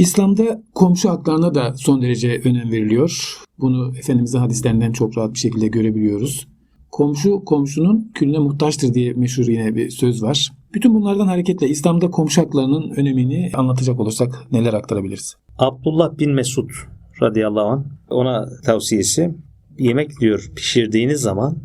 İslam'da komşu haklarına da son derece önem veriliyor. Bunu Efendimiz'in hadislerinden çok rahat bir şekilde görebiliyoruz. Komşu komşunun külüne muhtaçtır diye meşhur yine bir söz var. Bütün bunlardan hareketle İslam'da komşu haklarının önemini anlatacak olursak neler aktarabiliriz? Abdullah bin Mesud radıyallahu anh ona tavsiyesi yemek diyor pişirdiğiniz zaman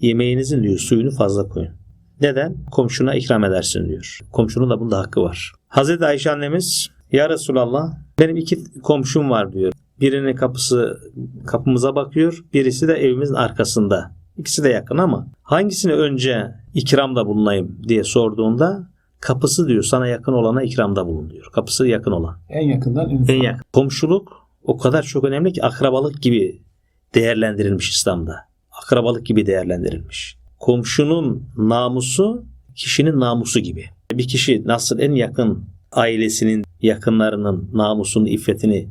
yemeğinizin diyor suyunu fazla koyun. Neden? Komşuna ikram edersin diyor. Komşunun da bunda hakkı var. Hazreti Ayşe annemiz ya Resulallah benim iki komşum var diyor. Birinin kapısı kapımıza bakıyor. Birisi de evimizin arkasında. İkisi de yakın ama hangisine önce ikramda bulunayım diye sorduğunda kapısı diyor sana yakın olana ikramda bulun diyor. Kapısı yakın olan. En yakından en En yakın. Komşuluk o kadar çok önemli ki akrabalık gibi değerlendirilmiş İslam'da. Akrabalık gibi değerlendirilmiş. Komşunun namusu kişinin namusu gibi. Bir kişi nasıl en yakın ailesinin, yakınlarının namusunu, iffetini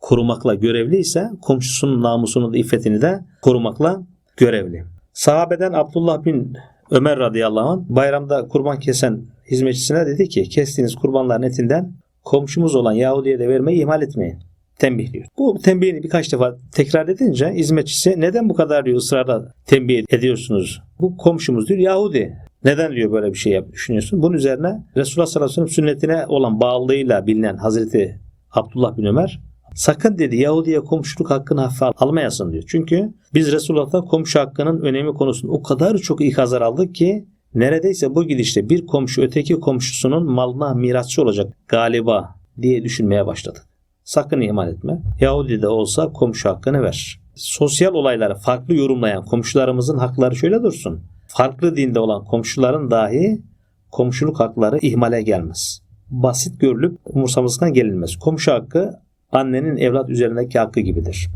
korumakla görevliyse komşusunun namusunu da iffetini de korumakla görevli. Sahabeden Abdullah bin Ömer radıyallahu anh bayramda kurban kesen hizmetçisine dedi ki kestiğiniz kurbanların etinden komşumuz olan Yahudi'ye de vermeyi ihmal etmeyin. Tembihliyor. Bu tembihini birkaç defa tekrar edince hizmetçisi neden bu kadar diyor ısrarla tembih ediyorsunuz? Bu komşumuz diyor Yahudi. Neden diyor böyle bir şey yap düşünüyorsun? Bunun üzerine Resulullah sallallahu aleyhi ve sellem sünnetine olan bağlılığıyla bilinen Hazreti Abdullah bin Ömer sakın dedi Yahudi'ye komşuluk hakkını hafife almayasın diyor. Çünkü biz Resulullah'tan komşu hakkının önemi konusunda o kadar çok ikazlar aldık ki neredeyse bu gidişte bir komşu öteki komşusunun malına mirasçı olacak galiba diye düşünmeye başladık. Sakın ihmal etme. Yahudi de olsa komşu hakkını ver. Sosyal olayları farklı yorumlayan komşularımızın hakları şöyle dursun. Farklı dinde olan komşuların dahi komşuluk hakları ihmale gelmez. Basit görülüp umursamazlıktan gelinmez. Komşu hakkı annenin evlat üzerindeki hakkı gibidir.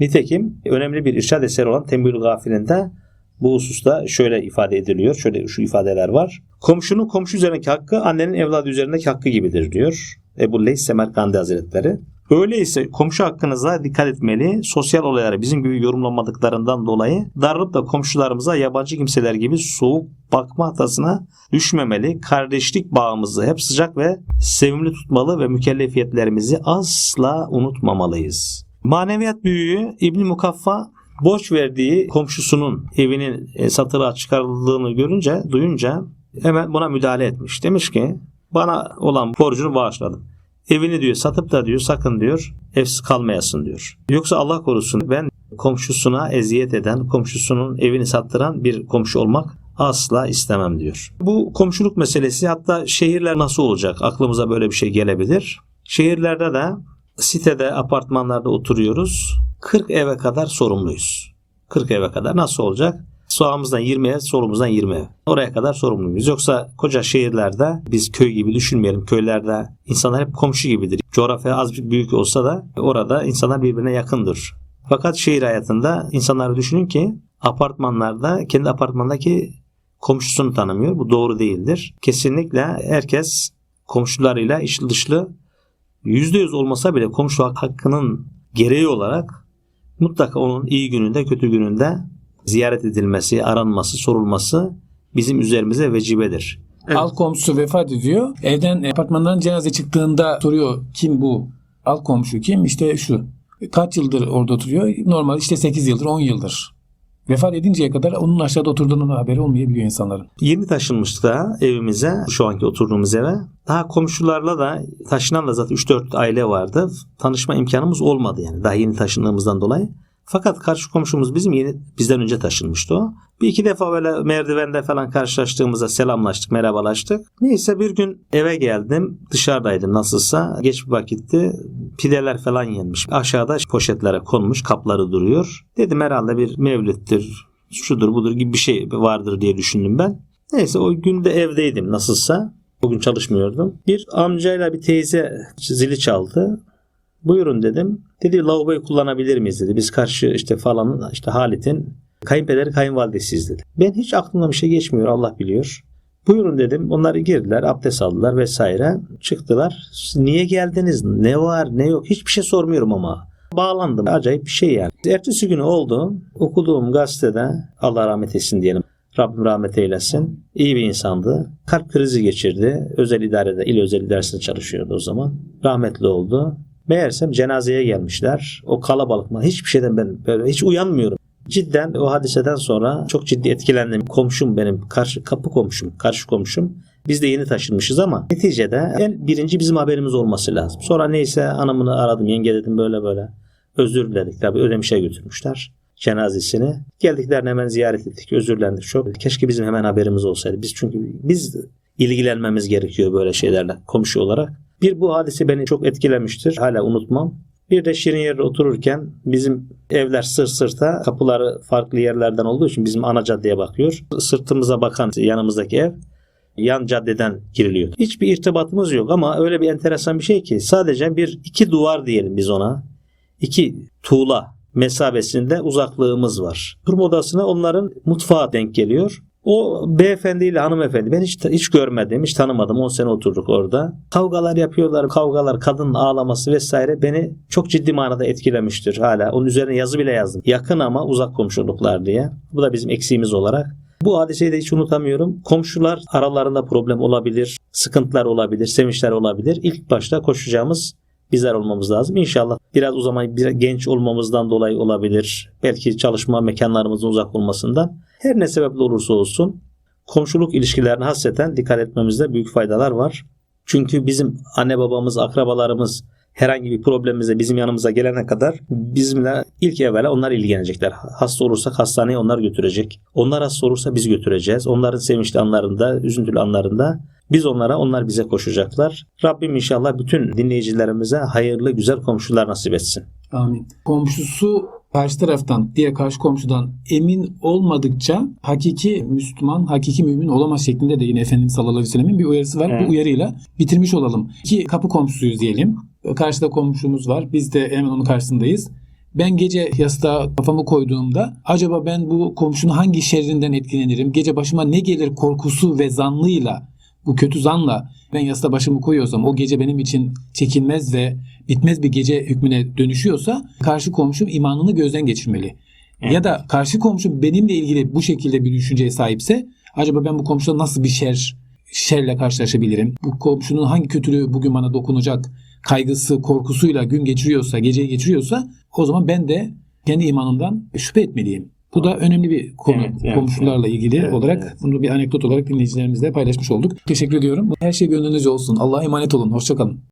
Nitekim önemli bir irşad eseri olan Tembül Gafilinde bu hususta şöyle ifade ediliyor. Şöyle şu ifadeler var. Komşunun komşu üzerindeki hakkı annenin evladı üzerindeki hakkı gibidir diyor. Ebu Leys Semerkandi Hazretleri. Öyleyse komşu hakkınıza dikkat etmeli. Sosyal olayları bizim gibi yorumlamadıklarından dolayı darılıp da komşularımıza yabancı kimseler gibi soğuk bakma hatasına düşmemeli. Kardeşlik bağımızı hep sıcak ve sevimli tutmalı ve mükellefiyetlerimizi asla unutmamalıyız. Maneviyat büyüğü İbn Mukaffa borç verdiği komşusunun evinin e, satılığa çıkarıldığını görünce, duyunca hemen buna müdahale etmiş. Demiş ki bana olan borcunu bağışladım. Evini diyor satıp da diyor sakın diyor evsiz kalmayasın diyor. Yoksa Allah korusun ben komşusuna eziyet eden, komşusunun evini sattıran bir komşu olmak asla istemem diyor. Bu komşuluk meselesi hatta şehirler nasıl olacak? Aklımıza böyle bir şey gelebilir. Şehirlerde de sitede, apartmanlarda oturuyoruz. 40 eve kadar sorumluyuz. 40 eve kadar nasıl olacak? Sağımızdan 20 ev, solumuzdan 20 ev. Oraya kadar sorumluyuz. Yoksa koca şehirlerde biz köy gibi düşünmeyelim. Köylerde insanlar hep komşu gibidir. Coğrafya az büyük olsa da orada insanlar birbirine yakındır. Fakat şehir hayatında insanları düşünün ki apartmanlarda kendi apartmandaki komşusunu tanımıyor. Bu doğru değildir. Kesinlikle herkes komşularıyla içli dışlı %100 olmasa bile komşu hakkının gereği olarak mutlaka onun iyi gününde kötü gününde ziyaret edilmesi, aranması, sorulması bizim üzerimize vecibedir. Evet. Al komşusu vefat ediyor. Evden apartmandan cenaze çıktığında soruyor kim bu? Al komşu kim? İşte şu. Kaç yıldır orada oturuyor? Normal işte 8 yıldır 10 yıldır. Vefat edinceye kadar onun aşağıda oturduğunun haberi olmayabiliyor insanların. Yeni taşınmıştık da evimize, şu anki oturduğumuz eve. Daha komşularla da taşınan da zaten 3-4 aile vardı. Tanışma imkanımız olmadı yani daha yeni taşındığımızdan dolayı. Fakat karşı komşumuz bizim yeni bizden önce taşınmıştı o. Bir iki defa böyle merdivende falan karşılaştığımızda selamlaştık, merhabalaştık. Neyse bir gün eve geldim. Dışarıdaydım nasılsa. Geç bir vakitti. Pideler falan yenmiş. Aşağıda poşetlere konmuş. Kapları duruyor. Dedim herhalde bir mevlüttür, şudur budur gibi bir şey vardır diye düşündüm ben. Neyse o günde evdeydim nasılsa. Bugün çalışmıyordum. Bir amcayla bir teyze zili çaldı. Buyurun dedim. Dedi lavaboyu kullanabilir miyiz dedi. Biz karşı işte falan işte Halit'in kayınpederi kayınvalidesiyiz dedi. Ben hiç aklımdan bir şey geçmiyor Allah biliyor. Buyurun dedim. Onlar girdiler, abdest aldılar vesaire. Çıktılar. Niye geldiniz? Ne var, ne yok? Hiçbir şey sormuyorum ama. Bağlandım. Acayip bir şey yani. Ertesi günü oldu. Okuduğum gazetede Allah rahmet etsin diyelim. Rabbim rahmet eylesin. İyi bir insandı. Kalp krizi geçirdi. Özel idarede, il özel idaresinde çalışıyordu o zaman. Rahmetli oldu. Meğersem cenazeye gelmişler. O kalabalık mı? Hiçbir şeyden ben böyle hiç uyanmıyorum. Cidden o hadiseden sonra çok ciddi etkilendim. Komşum benim, karşı kapı komşum, karşı komşum. Biz de yeni taşınmışız ama neticede en birinci bizim haberimiz olması lazım. Sonra neyse hanımını aradım, yenge dedim böyle böyle. Özür diledik tabii ödemişe götürmüşler cenazesini. Geldiklerine hemen ziyaret ettik, özürlendik çok. Keşke bizim hemen haberimiz olsaydı. Biz çünkü biz ilgilenmemiz gerekiyor böyle şeylerle komşu olarak. Bir bu hadise beni çok etkilemiştir. Hala unutmam. Bir de şirin yerde otururken bizim evler sır sırta kapıları farklı yerlerden olduğu için bizim ana caddeye bakıyor. Sırtımıza bakan yanımızdaki ev yan caddeden giriliyor. Hiçbir irtibatımız yok ama öyle bir enteresan bir şey ki sadece bir iki duvar diyelim biz ona. iki tuğla mesabesinde uzaklığımız var. Oturma odasına onların mutfağı denk geliyor. O beyefendiyle hanımefendi ben hiç, hiç görmedim, hiç tanımadım. 10 sene oturduk orada. Kavgalar yapıyorlar, kavgalar, kadının ağlaması vesaire beni çok ciddi manada etkilemiştir hala. Onun üzerine yazı bile yazdım. Yakın ama uzak komşuluklar diye. Bu da bizim eksiğimiz olarak. Bu hadiseyi de hiç unutamıyorum. Komşular aralarında problem olabilir, sıkıntılar olabilir, sevinçler olabilir. İlk başta koşacağımız bizler olmamız lazım. İnşallah biraz o zaman bir genç olmamızdan dolayı olabilir. Belki çalışma mekanlarımızın uzak olmasından. Her ne sebeple olursa olsun komşuluk ilişkilerine hasreten dikkat etmemizde büyük faydalar var. Çünkü bizim anne babamız, akrabalarımız herhangi bir problemimize bizim yanımıza gelene kadar bizimle ilk evvela onlar ilgilenecekler. Hasta olursak hastaneye onlar götürecek. Onlar hasta olursa biz götüreceğiz. Onların sevinçli anlarında, üzüntülü anlarında biz onlara, onlar bize koşacaklar. Rabbim inşallah bütün dinleyicilerimize hayırlı, güzel komşular nasip etsin. Amin. Komşusu karşı taraftan, diğer karşı komşudan emin olmadıkça hakiki Müslüman, hakiki mümin olamaz şeklinde de yine Efendimiz sallallahu aleyhi ve sellemin bir uyarısı var. Evet. Bu uyarıyla bitirmiş olalım. İki kapı komşusuyuz diyelim. Karşıda komşumuz var. Biz de hemen onun karşısındayız. Ben gece yastığa kafamı koyduğumda acaba ben bu komşunun hangi şerrinden etkilenirim? Gece başıma ne gelir korkusu ve zanlıyla bu kötü zanla ben yastığa başımı koyuyorsam o gece benim için çekilmez ve bitmez bir gece hükmüne dönüşüyorsa karşı komşum imanını gözden geçirmeli. Evet. Ya da karşı komşum benimle ilgili bu şekilde bir düşünceye sahipse acaba ben bu komşuda nasıl bir şer şerle karşılaşabilirim? Bu komşunun hangi kötülüğü bugün bana dokunacak kaygısı, korkusuyla gün geçiriyorsa, geceyi geçiriyorsa o zaman ben de kendi imanımdan şüphe etmeliyim. Bu da önemli bir konu Evet, evet, komşularla ilgili Evet, olarak evet. bunu bir anekdot olarak dinleyicilerimizle paylaşmış olduk. Teşekkür ediyorum. Her şey gönlünüzce olsun. Allah'a emanet olun. Hoşçakalın.